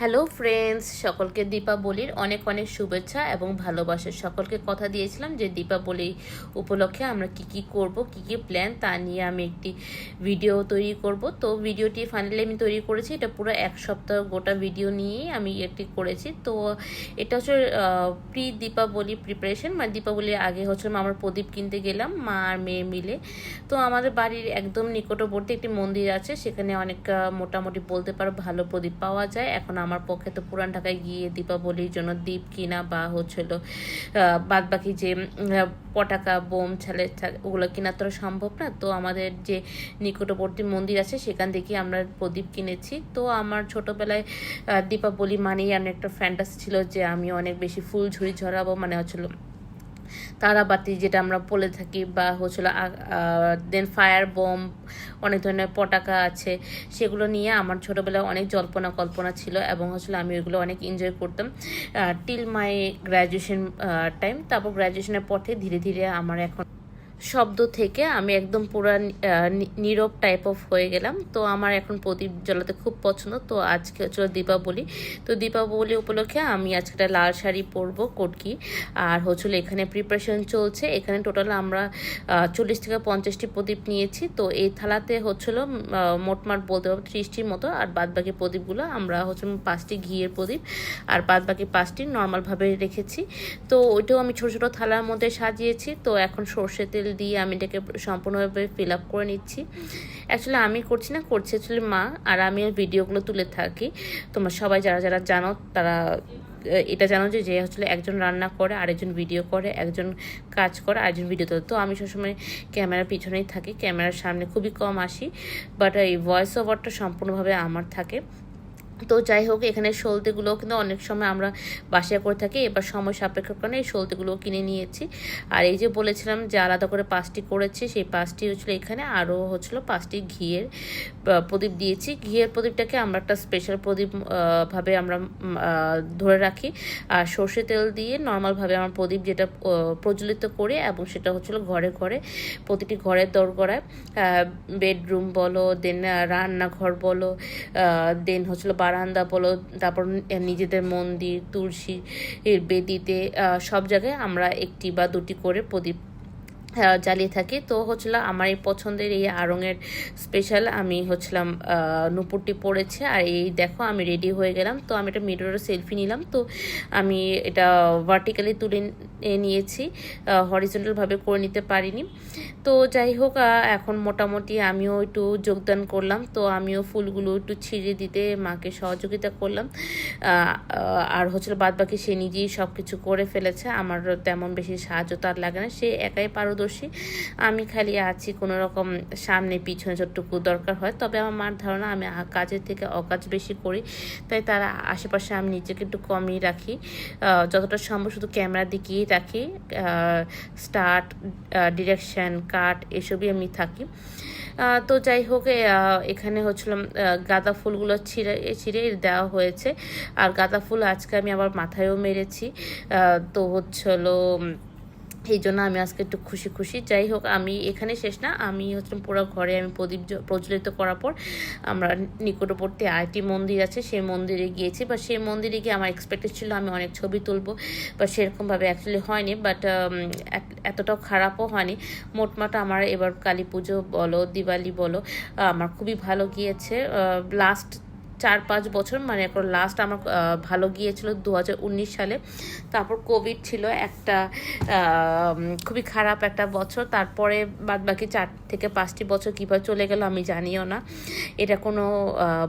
Hello friends সকলকে দীপাবলির অনেক অনেক শুভেচ্ছা এবং ভালোবাসা। সকলকে কথা দিয়েছিলাম যে দীপাবলি উপলক্ষে আমরা কি কি করব, কি কি প্ল্যান তা নিয়ে আমি একটি ভিডিও তৈরি করব। তো ভিডিওটি ফাইনালি আমি তৈরি করেছি। এটা পুরো এক সপ্তাহ গোটা ভিডিও নিয়েই আমি একটি করেছি। তো এটা হচ্ছে প্রি দীপাবলি প্রিপারেশন মানে দীপাবলির আগে হচ্ছে আমার প্রদীপ কিনতে গেলাম, মা আর মেয়ে মিলে। তো আমাদের বাড়ির একদম নিকটবর্তী একটি মন্দির আছে। সেখানে অনেক মোটামুটি বলতে পারো ভালো প্রদীপ পাওয়া যায়। এখন আমার পক্ষে তো পুরান ঢাকায় গিয়ে দীপাবলির জন্য দীপ কিনা বা হচ্ছিল বাদ বাকি যে পটাকা বোম, ছালে ওগুলো কেনা তো সম্ভব না। তো আমাদের যে নিকটবর্তী মন্দির আছে, সেখান থেকে আমরা প্রদীপ কিনেছি। তো আমার ছোটোবেলায় দীপাবলি মানেই আমি একটা ফ্যান্টাসি ছিল যে আমি অনেক বেশি ফুল ঝুড়ি ঝরাবো মানে হচ্ছিল তারাবাতি যেটা আমরা বলে থাকি বা হচ্ছিল দেন ফায়ার বোম অনেক ধরনের পটাকা আছে। সেগুলো নিয়ে আমার ছোটোবেলায় অনেক জল্পনা কল্পনা ছিল এবং হচ্ছিল আমি ওইগুলো অনেক এনজয় করতাম। টিল মাই গ্র্যাজুয়েশন টাইম তারপর গ্র্যাজুয়েশনের পথে ধীরে ধীরে আমার এখন শব্দ থেকে আমি একদম পুরা নীরব টাইপ অফ হয়ে গেলাম। তো আমার এখন প্রদীপ জ্বালাতে খুব পছন্দ। তো আজকে হচ্ছিল দীপাবলি। তো দীপাবলি উপলক্ষে আমি আজকে একটা লাল শাড়ি পরবো, কটকি। আর হচ্ছিল এখানে প্রিপারেশন চলছে। এখানে টোটাল আমরা চল্লিশ থেকে পঞ্চাশটি প্রদীপ নিয়েছি। তো এই থালাতে হচ্ছিল মোটমাট বলতে পারব ত্রিশটির মতো। আর বাদ বাকি প্রদীপগুলো আমরা হচ্ছে পাঁচটি ঘিয়ের প্রদীপ। আর বাদ বাকি পাঁচটি নর্মালভাবে রেখেছি। তো ওইটাও আমি ছোটো ছোটো থালার মধ্যে সাজিয়েছি। তো এখন সর্ষে তেল দিয়ে আমি এটাকে সম্পূর্ণভাবে ফিল আপ করে নিচ্ছি। অ্যাকচুয়ালি আমি করছি না, করছি অ্যাকচুয়ালি মা, আর আমি ওই ভিডিওগুলো তুলে থাকি। তোমরা সবাই যারা যারা জানো, তারা এটা জানো যে যে আসলে একজন রান্না করে, আরেকজন ভিডিও করে, একজন কাজ করে, আরেকজন ভিডিও তো আমি সবসময় ক্যামেরার পিছনেই থাকি। ক্যামেরার সামনে খুবই কম আসি বাট এই ভয়েস ওভারটা সম্পূর্ণভাবে আমার থাকে। তো যাই হোক, এখানে সলতেগুলো কিন্তু অনেক সময় আমরা বাসায় করে থাকি, এবার সময় সাপেক্ষ কারণে এই সলতেগুলো কিনে নিয়েছি। আর এই যে বলেছিলাম যে আলাদা করে পাঁচটি করেছি, সেই পাঁচটি হচ্ছিল এখানে, আরও হচ্ছিল পাঁচটি ঘিয়ের প্রদীপ দিয়েছি। ঘিয়ের প্রদীপটাকে আমরা একটা স্পেশাল প্রদীপ ভাবে আমরা ধরে রাখি। আর সর্ষে তেল দিয়ে নর্মালভাবে আমার প্রদীপ যেটা প্রজ্বলিত করি এবং সেটা হচ্ছিল ঘরে ঘরে, প্রতিটি ঘরের দরগড়ায় বেডরুম বলো দেন রান্নাঘর বলো দেন হচ্ছিল বারান্দা বলো, তারপর নিজেদের মন্দির, তুলসী বেদিতে সব জায়গায় আমরা একটি বা দুটি করে প্রদীপ জ্বালিয়ে থাকি। তো হচ্ছিল আমার এই পছন্দের এই আড়ঙের স্পেশাল আমি হচ্ছিলাম নুপুরটি পরেছে আর এই দেখো আমি রেডি হয়ে গেলাম। তো আমি এটা মিররে সেলফি নিলাম। তো আমি এটা ভার্টিক্যালি তুলে নিয়েছি হরিজেন্টালভাবে করে নিতে পারিনি। তো যাই হোক এখন মোটামুটি আমিও একটু যোগদান করলাম। তো আমিও ফুলগুলো একটু ছিঁড়ে দিতে মাকে সহযোগিতা করলাম। আর হচ্ছে বাদ বাকি সে নিজেই সব কিছু করে ফেলেছে। আমার তেমন বেশি সাহায্য তার লাগে না। সে একাই পারদর্শী। আমি খালি আছি, কোনো রকম সামনে পিছনে যতটুকু দরকার হয়। তবে আমার মার ধারণা, আমি কাজের থেকে অকাজ বেশি করি। তাই তার আশেপাশে আমি নিজেকে একটু কমই রাখি। যতটা সম্ভব শুধু ক্যামেরার দিকেই রাখি। স্টার্ট ডিরেকশন কাট এসবই আমি থাকি। তো যাই হোক এখানে হচ্ছিল গাঁদা ফুলগুলো ছিঁড়ে ছিঁড়ে দেওয়া হয়েছে। আর গাঁদা ফুল আজকে আমি আবার মাথায়ও মেরেছি। তো হচ্ছিল এই জন্য আমি আজকে একটু খুশি খুশি। যাই হোক, আমি এখানে শেষ না। আমি হচ্ছে পুরো ঘরে আমি প্রদীপ প্রজ্বলিত করার পর আমরা নিকটবর্তী আরেকটি মন্দির আছে। সেই মন্দিরে গিয়েছি। বা সেই মন্দিরে গিয়ে আমার এক্সপেক্টেড ছিল আমি অনেক ছবি তুলবো। বা সেরকমভাবে অ্যাকচুয়ালি হয়নি বাট এতটাও খারাপও হয়নি। মোটমাট আমার এবার কালী পুজো বলো, দিওয়ালি বলো আমার খুবই ভালো গিয়েছে। লাস্ট চার পাঁচ বছর মানে এখন লাস্ট আমার ভালো গিয়েছিল দু হাজার উনিশ সালে। তারপর কোভিড ছিল একটা খুবই খারাপ একটা বছর। তারপরে বাদ বাকি চার থেকে পাঁচটি বছর কীভাবে চলে গেল আমি জানিও না। এটা কোনো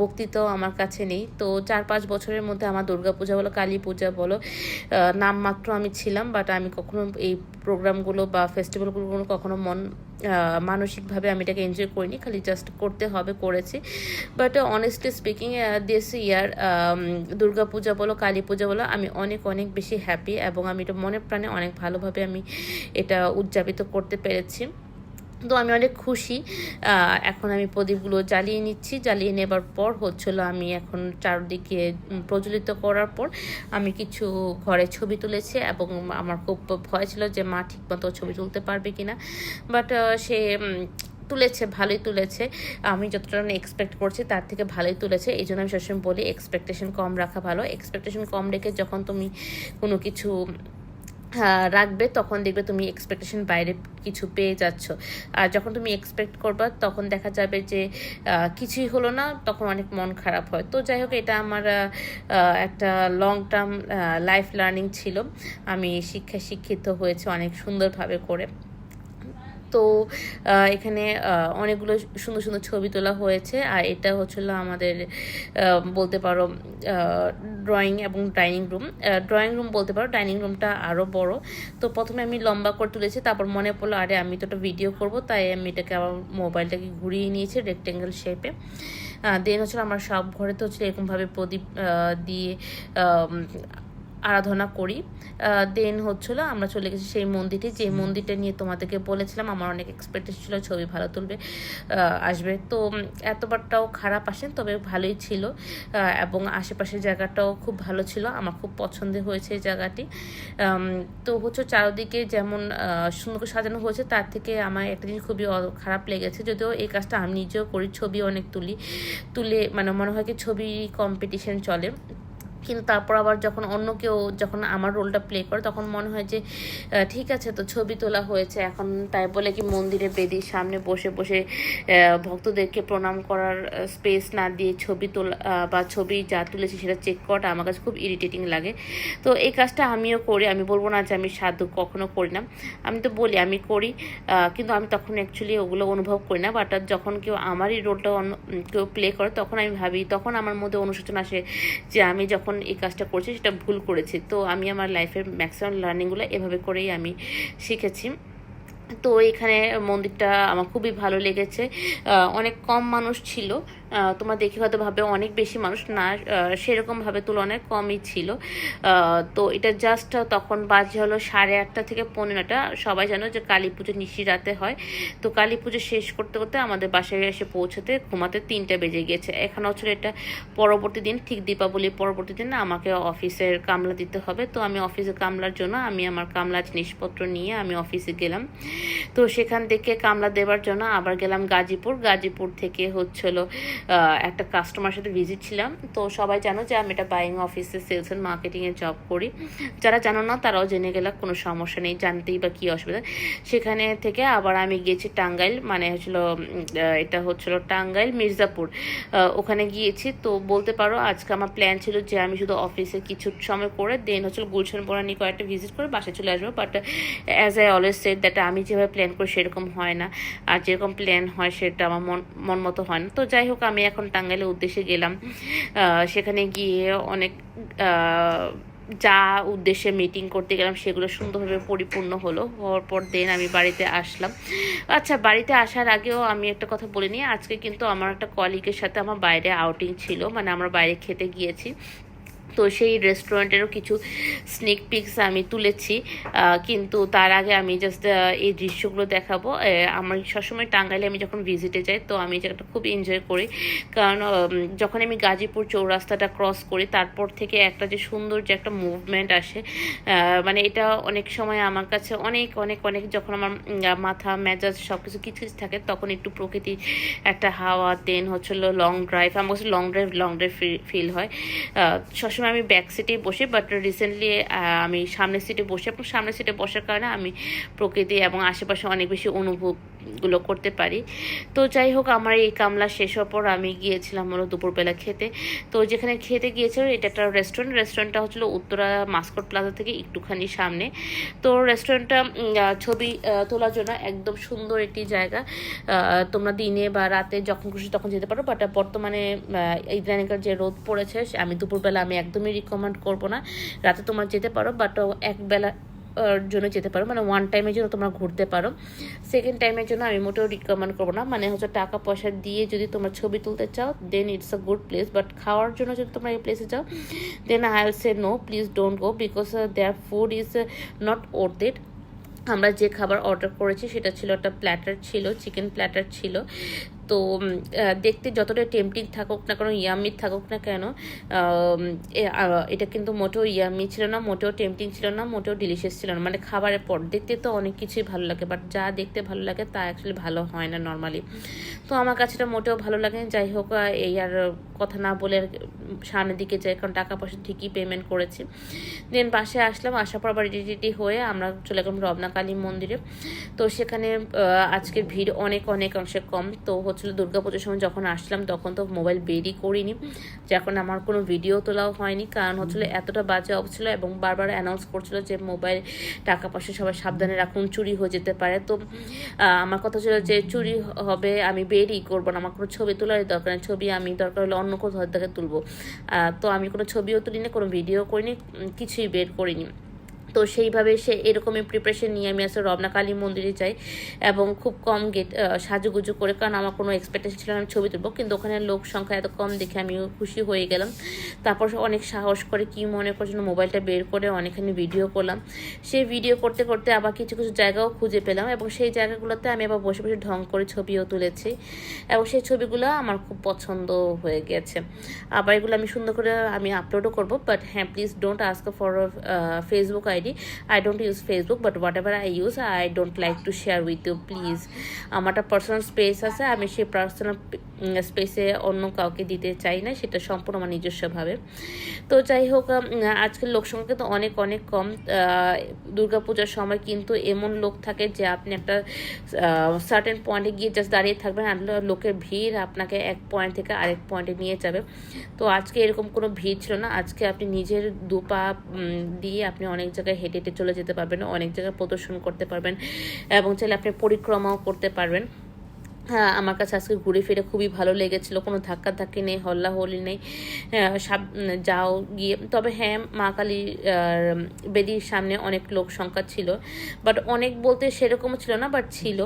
বক্তৃতাও আমার কাছে নেই। তো চার পাঁচ বছরের মধ্যে আমার দুর্গাপূজা বলো কালী পূজা বলো নামমাত্র আমি ছিলাম বাট আমি কখনো এই প্রোগ্রামগুলো বা ফেস্টিভ্যালগুলো কখনো মন মানসিকভাবে আমি এটাকে এনজয় করিনি, খালি জাস্ট করতে হবে, করেছি। But honestly speaking this year Durga Puja বলো কালী পূজা বলো, আমি অনেক অনেক বেশি হ্যাপি এবং আমি এটা মনে প্রাণে অনেক ভালোভাবে আমি এটা উদযাপিত করতে পেরেছি। তো আমি অনেক খুশি। এখন আমি প্রদীপগুলো জ্বালিয়ে নিচ্ছি। জ্বালিয়ে নেবার পর হচ্ছিল আমি এখন চারদিকে প্রজ্বলিত করার পর আমি কিছু ঘরে ছবি তুলেছি এবং আমার খুব ভয় ছিল যে মা ঠিকমতো ছবি তুলতে পারবে কিনা। বাট সে তুলেছে, ভালোই তুলেছে। আমি যতটা এক্সপেক্ট করছি তার থেকে ভালোই তুলেছে। এই জন্য আমি সবসময় বলি এক্সপেকটেশন কম রাখা ভালো। এক্সপেকটেশন কম রেখে যখন তুমি কোনো কিছু রাখবে, তখন দেখবে তুমি এক্সপেকটেশন বাইরে কিছু পেয়ে যাচ্ছ। আর যখন তুমি এক্সপেক্ট করবা, তখন দেখা যাবে যে কিছুই হলো না, তখন অনেক মন খারাপ হয়। তো যাই হোক, এটা আমার একটা লং টার্ম লাইফ লার্নিং ছিল। আমি শিক্ষায় শিক্ষিত হয়েছে অনেক সুন্দরভাবে করে। তো এখানে অনেকগুলো সুন্দর সুন্দর ছবি তোলা হয়েছে। আর এটা হচ্ছিল আমাদের বলতে পারো ড্রয়িং এবং ডাইনিং রুম ড্রয়িং রুম বলতে পারো ডাইনিং রুমটা আরও বড়। তো প্রথমে আমি লম্বা করে তুলেছি, তারপর মনে পড়ল, আরে আমি তো একটা ভিডিও করব, তাই আমি এটাকে আবার মোবাইলটাকে ঘুরিয়ে নিয়েছি রেক্টেঙ্গেল শেপে দেন হচ্ছিল, আমার সব ঘরে তো হচ্ছে এরকমভাবে প্রদীপ দিয়ে আরাধনা করি। দেন হচ্ছিল আমরা চলে গেছি সেই মন্দিরটি। যে মন্দিরটা নিয়ে তোমাদেরকে বলেছিলাম আমার অনেক এক্সপেক্টেশন ছিল ছবি ভালো তুলবে আসবে। তো এতবারটাও খারাপ আসেন তবে ভালোই ছিল এবং আশেপাশের জায়গাটাও খুব ভালো ছিল আমার খুব পছন্দের হয়েছে এই জায়গাটি। তো হচ্ছে চারদিকে যেমন সুন্দর করে সাজানো হয়েছে তার থেকে আমার একটা জিনিস খুবই খারাপ লেগেছে যদিও এই কাজটা আমি নিজেও করি ছবি অনেক তুলি। তুলে মানে মনে হয় কি ছবি কম্পিটিশন চলে। কিন্তু তারপর আবার যখন অন্য কেউ যখন আমার রোলটা প্লে করে, তখন মনে হয় যে ঠিক আছে তো ছবি তোলা হয়েছে। এখন তাই বলে কি মন্দিরে বেদির সামনে বসে বসে ভক্তদেরকে প্রণাম করার স্পেস না দিয়ে ছবি তোলা বা ছবি যা তুলেছি সেটা চেক করাটা আমার কাছে খুব ইরিটেটিং লাগে। তো এই কাজটা আমিও করি। আমি বলব না যে আমি সাধু, কখনো করি না। আমি তো বলি, আমি করি কিন্তু আমি তখন অ্যাকচুয়ালি ওগুলো অনুভব করি না। বাট যখন কেউ আমারই রোলটা অন্য কেউ প্লে করে, তখন আমি ভাবি, তখন আমার মধ্যে অনুশোচনা আসে যে, আমি যখন এই কাজটা করছি সেটা ভুল করেছি। তো আমি আমার লাইফের ম্যাক্সিমাম লার্নিংগুলো এভাবে করেই আমি শিখেছি। তো এখানে মন্দিরটা আমার খুবই ভালো লেগেছে। অনেক কম মানুষ ছিল। তোমরা দেখে হয়তো ভাবে অনেক বেশি মানুষ না সেরকমভাবে তুলনায় কমই ছিল। তো এটা জাস্ট তখন বাজে হলো সাড়ে আটটা থেকে পনেরোটা সবাই জানো যে কালী পুজো নিশি রাতে হয়। তো কালী পুজো শেষ করতে করতে আমাদের বাসায় এসে পৌঁছতে ঘুমাতে তিনটা বেজে গিয়েছে। এখন হচ্ছিল এটা পরবর্তী দিন, ঠিক দীপাবলির পরবর্তী দিন আমাকে অফিসের কামলা দিতে হবে। তো আমি অফিসে কামলার জন্য আমি আমার কামলা জিনিসপত্র নিয়ে আমি অফিসে গেলাম। তো সেখান থেকে কামলা দেওয়ার জন্য আবার গেলাম গাজীপুর। গাজীপুর থেকে হচ্ছিল একটা কাস্টমার সাথে ভিজিট ছিলাম। তো সবাই জানো যে আমি এটা বাইং অফিসে সেলস অ্যান্ড মার্কেটিংয়ে জব করি। যারা জানো না, তারাও জেনে গেলে কোনো সমস্যা নেই, জানতেই বা কী অসুবিধা। সেখানে থেকে আবার আমি গিয়েছি টাঙ্গাইল মানে হচ্ছিল এটা হচ্ছিল টাঙ্গাইল, মির্জাপুর। ওখানে গিয়েছি। তো বলতে পারো, আজকে আমার প্ল্যান ছিল যে আমি শুধু অফিসে কিছু সময় করে দেন হচ্ছিল গুলশান বোরানি কয়েকটা ভিজিট করে বাসায় চলে আসব। But as I always set that আমি যেভাবে প্ল্যান করি সেরকম হয় না। আর যেরকম প্ল্যান হয় সেটা আমার মন মন মতো হয় না। তো যাই হোক আমি এখন টাঙ্গাইলের উদ্দেশ্যে গেলাম। সেখানে গিয়ে অনেক যা উদ্দেশ্যে মিটিং করতে গেলাম সেগুলো সুন্দরভাবে পরিপূর্ণ হলো। হওয়ার পর দেন আমি বাড়িতে আসলাম। আচ্ছা বাড়িতে আসার আগেও আমি একটা কথা বলে নিই। আজকে কিন্তু আমার একটা কলিগের সাথে আমার বাইরে আউটিং ছিল। মানে আমরা বাইরে খেতে গিয়েছি। তো সেই রেস্টুরেন্টেরও কিছু স্নেক পিক্স আমি তুলেছি। কিন্তু তার আগে আমি জাস্ট এই দৃশ্যগুলো দেখাবো। আমার সবসময় টাঙ্গাইলে আমি যখন ভিজিটে যাই তো আমি জায়গাটা খুব এনজয় করি। কারণ যখন আমি গাজীপুর চৌরাস্তাটা ক্রস করি তারপর থেকে একটা যে সুন্দর যে একটা মুভমেন্ট আসে মানে এটা অনেক সময় আমার কাছে অনেক অনেক অনেক যখন আমার মাথা মেজাজ সব কিছু কিছু থাকে তখন একটু প্রকৃতির একটা হাওয়া দেন হচ্ছিল লং ড্রাইভ আমার কাছে long drive long drive feel হয়। আহ, সবসময় আমি ব্যাক সিটে বসে বাট রিসেন্টলি আমি সামনের সিটে বসে। এবং সামনের সিটে বসার কারণে আমি প্রকৃতি এবং আশেপাশে অনেক বেশি অনুভবগুলো করতে পারি। তো যাই হোক, আমার এই কামলা শেষ হওয়ার পর আমি গিয়েছিলাম হলো দুপুরবেলা খেতে। তো যেখানে খেতে গিয়েছিল এটা একটা রেস্টুরেন্ট রেস্টুরেন্টটা হচ্ছিল উত্তরা মাস্কট প্লাজা থেকে একটুখানি সামনে। তো রেস্টুরেন্টটা ছবি তোলার জন্য একদম সুন্দর একটি জায়গা। তোমরা দিনে বা রাতে যখন খুশি তখন যেতে পারো। বাট বর্তমানে ইদানিকার যে রোদ পড়েছে, আমি দুপুরবেলা আমি একদমই রিকমেন্ড করব না। রাতে তোমরা যেতে পারো বাট একবেলা জন্য যেতে পারো। মানে ওয়ান টাইমের জন্য তোমরা ঘুরতে পারো। সেকেন্ড টাইমের জন্য আমি মোটেও রিকমেন্ড করব না। মানে হচ্ছে টাকা পয়সা দিয়ে যদি তোমরা ছবি তুলতে চাও then it's a good place but খাওয়ার জন্য যদি তোমরা এই প্লেসে যাও then I say no please don't go because their food is not worth it আমরা যে খাবার অর্ডার করেছি, সেটা ছিল একটা প্ল্যাটার ছিল চিকেন প্ল্যাটার ছিল। তো দেখতে যতটা টেম্পটিং থাকুক না কেন ইয়ামি থাকুক না কেন এটা কিন্তু মোটেও ইয়ামি ছিল না, মোটেও টেম্পটিং ছিল না, মোটেও ডিলিশিয়াস ছিল না। মানে খাবারের পর, দেখতে তো অনেক কিছুই ভালো লাগে বাট যা দেখতে ভালো লাগে তা অ্যাকচুয়ালি ভালো হয় না নর্মালি তো আমার কাছে এটা মোটেও ভালো লাগে। যাই হোক এই আর কথা না বলে সামনের দিকে যাই, কারণ টাকা পয়সা ঠিকই পেমেন্ট করেছি। দেন বাসে আসলাম, আসার পর আবার রেডি হয়ে আমরা চলে গেলাম রবনা কালী মন্দিরে। তো সেখানে আজকের ভিড় অনেক অনেক অংশে কম। তো হচ্ছিল দুর্গাপুজোর সময় যখন আসলাম, তখন তো মোবাইল বেরই করিনি। যখন আমার কোনো ভিডিও তোলাও হয়নি। কারণ হচ্ছিল এতটা বাজে অবস্থা এবং বারবার অ্যানাউন্স করছিল যে মোবাইল টাকা পয়সা সবাই সাবধানে রাখুন, চুরি হয়ে যেতে পারে। তো আমার কথা ছিল যে চুরি হবে, আমি বেরই করব না। আমার কোনো ছবি তোলারই দরকার নেই। ছবি আমি দরকার হলে অন্য কোথাও থেকে তুলবো। তো আমি কোনো ছবিও তুলিনি, কোনো ভিডিও করিনি কিছুই বের করিনি। তো সেইভাবে সে এরকমই প্রিপারেশন নিয়ে আমি আসলে রবনা কালী মন্দিরে যাই এবং খুব কম গেট সাজুগুজু করে, কারণ আমার কোনো এক্সপেকটেশন ছিল আমি ছবি তুলবো। কিন্তু ওখানে লোক সংখ্যা এত কম দেখে আমি খুশি হয়ে গেলাম। তারপর অনেক সাহস করে কি মনে করছিল মোবাইলটা বের করে অনেকখানি ভিডিও করলাম। সেই ভিডিও করতে করতে আবার কিছু কিছু জায়গাও খুঁজে পেলাম এবং সেই জায়গাগুলোতে আমি আবার বসে বসে ঢং করে ছবিও তুলেছি এবং সেই ছবিগুলো আমার খুব পছন্দ হয়ে গেছে। আবার এগুলো আমি সুন্দর করে আমি আপলোডও করব বাট হ্যাঁ please don't ask for Facebook ID I use Facebook but ever I use I don't like to share with you please আমার একটা পার্সোনাল স্পেস আছে আমি সেই পার্সোনাল স্পেসে অন্য কাউকে দিতে চাই না সেটা সম্পূর্ণ আমার নিজস্বভাবে। তো যাই হোক আজকের লোক সংখ্যা কিন্তু অনেক অনেক কম। দুর্গাপূজার সময় কিন্তু এমন লোক থাকে যে আপনি একটা সার্টেন পয়েন্টে গিয়ে জাস্ট দাঁড়িয়ে থাকবেন আর লোকের ভিড় আপনাকে এক পয়েন্ট থেকে আরেক পয়েন্টে নিয়ে যাবে। তো আজকে এরকম কোনো ভিড় ছিল না। আজকে আপনি নিজের দু পা উম, দিয়ে আপনি অনেক জায়গায় হেঁটে হেঁটে চলে যেতে পারবেন, অনেক জায়গায় প্রদর্শন করতে পারবেন এবং চাইলে আপনি পরিক্রমাও করতে পারবেন। হ্যাঁ আমার কাছে আজকে ঘুরে ফিরে খুবই ভালো লেগেছিল। কোনো ধাক্কা ধাক্কি নেই হল্লা হলি নেই। আহ, সাব যাও গিয়ে তবে হ্যাঁ মা আহ, বেদির সামনে অনেক লোক সংখ্যা ছিল। বাট অনেক বলতে সেরকমও ছিল না বাট ছিল।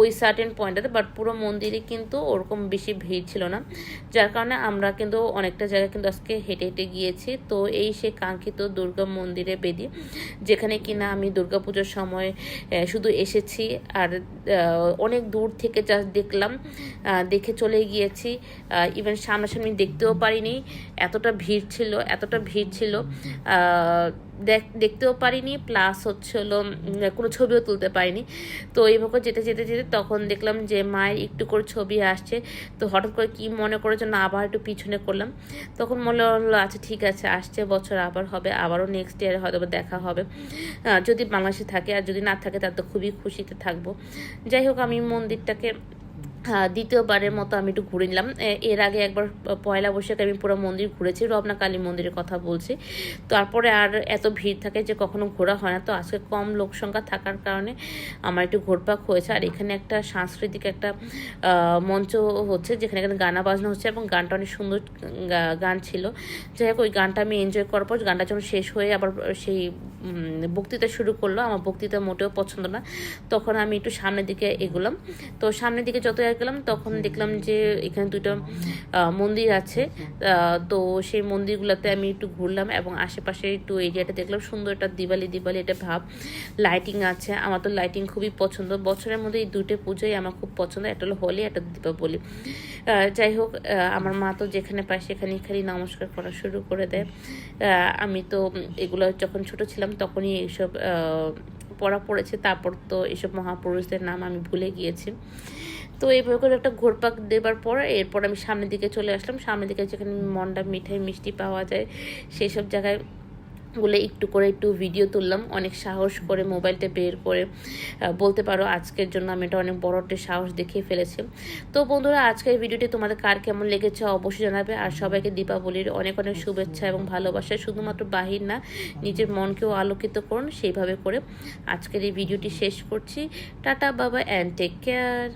ওই সার্টেন পয়েন্টটাতে বাট পুরো মন্দিরে কিন্তু ওরকম বেশি ভিড় ছিল না। যার কারণে আমরা কিন্তু অনেকটা জায়গায় কিন্তু আজকে হেঁটে হেঁটে গিয়েছি। তো এই সে কাঙ্ক্ষিত দুর্গা মন্দিরে বেদি যেখানে কিনা আমি দুর্গাপুজোর সময় শুধু এসেছি। আর অনেক দূর থেকে জাস্ট দেখলাম দেখে চলে গিয়েছি। ইভেন সামনাসামনি দেখতেও পারিনি। এতটা ভিড় ছিল, এতটা ভিড় ছিল দেখতেও পারিনি প্লাস হচ্ছে হলো কোনো ছবিও তুলতে পারিনি। তো এইভাবে যেতে যেতে যেতে তখন দেখলাম যে, মায়ের একটু করে ছবি আসছে। তো হঠাৎ করে কি মনে করে জন্য আবার একটু পিছনে করলাম। তখন মনে হলো আচ্ছা ঠিক আছে, আসছে, বছর আবার হবে, আবারও নেক্সট ইয়ারে হয়তো দেখা হবে। যদি বাংলাদেশে থাকে, আর যদি না থাকে তার তো খুবই খুশিতে থাকব। যাই হোক, আমি মন্দিরটাকে দ্বিতীয়বারের মতো আমি একটু ঘুরে নিলাম। এর আগে একবার পয়লা বৈশাখে আমি পুরো মন্দির ঘুরেছি, রবনা কালী মন্দিরের কথা বলছি। তারপরে আর এত ভিড় থাকে যে কখনো ঘোরা হয় না। তো আজকে কম লোক সংখ্যা থাকার কারণে আমার একটু ঘোরপাক হয়েছে। আর এখানে একটা সাংস্কৃতিক একটা মঞ্চ হচ্ছে, যেখানে এখানে গানা বাজনা হচ্ছে এবং গানটা অনেক সুন্দর গান ছিল। যাই হোক, ওই গানটা আমি এনজয় করার পর গানটা যখন শেষ হয়ে আবার সেই বক্তৃতা শুরু করল। আমার বক্তৃতা মোটেও পছন্দ না। তখন আমি একটু সামনের দিকে এগোলাম। তো সামনের দিকে যত এগোলাম, তখন দেখলাম যে এখানে দুটো মন্দির আছে। তো সেই মন্দিরগুলোতে আমি একটু ঘুরলাম এবং আশেপাশে একটু এরিয়াটা দেখলাম। সুন্দর একটা দিওয়ালি দিওয়ালি এটা ভাব। লাইটিং আছে। আমার তো লাইটিং খুবই পছন্দ। বছরের মধ্যে এই দুটো পুজোই আমার খুব পছন্দ। একটা হলো হোলি, একটা দীপাবলি। যাই হোক আমার মা তো যেখানে পায় সেখানে খালি নমস্কার করা শুরু করে দেয়। আমি তো এগুলো যখন ছোট ছিলাম তখনই এইসব পড়া পড়েছে। তারপর তো এসব মহাপুরুষদের নাম আমি ভুলে গিয়েছি। তো এইভাবে করে একটা ঘোরপাক দেবার পর এরপর আমি সামনের দিকে চলে আসলাম। সামনের দিকে যেখানে মন্ডা, মিঠাই, মিষ্টি পাওয়া যায় সেই সব জায়গায় গুলো একটু করে একটু ভিডিও তুললাম। অনেক সাহস করে মোবাইলটা বের করে বলতে পারো আজকের জন্য আমি এটা অনেক বড় একটা সাহস দেখিয়ে ফেলেছি। তো বন্ধুরা, আজকের ভিডিওটি তোমাদের কার কেমন লেগেছে অবশ্যই জানাবে। আর সবাইকে দীপাবলির অনেক অনেক শুভেচ্ছা এবং ভালোবাসা। শুধুমাত্র বাহির না, নিজের মনকেও আলোকিত করুন সেইভাবে করে আজকের এই ভিডিওটি শেষ করছি। টাটা বাবা অ্যান্ড টেক কেয়ার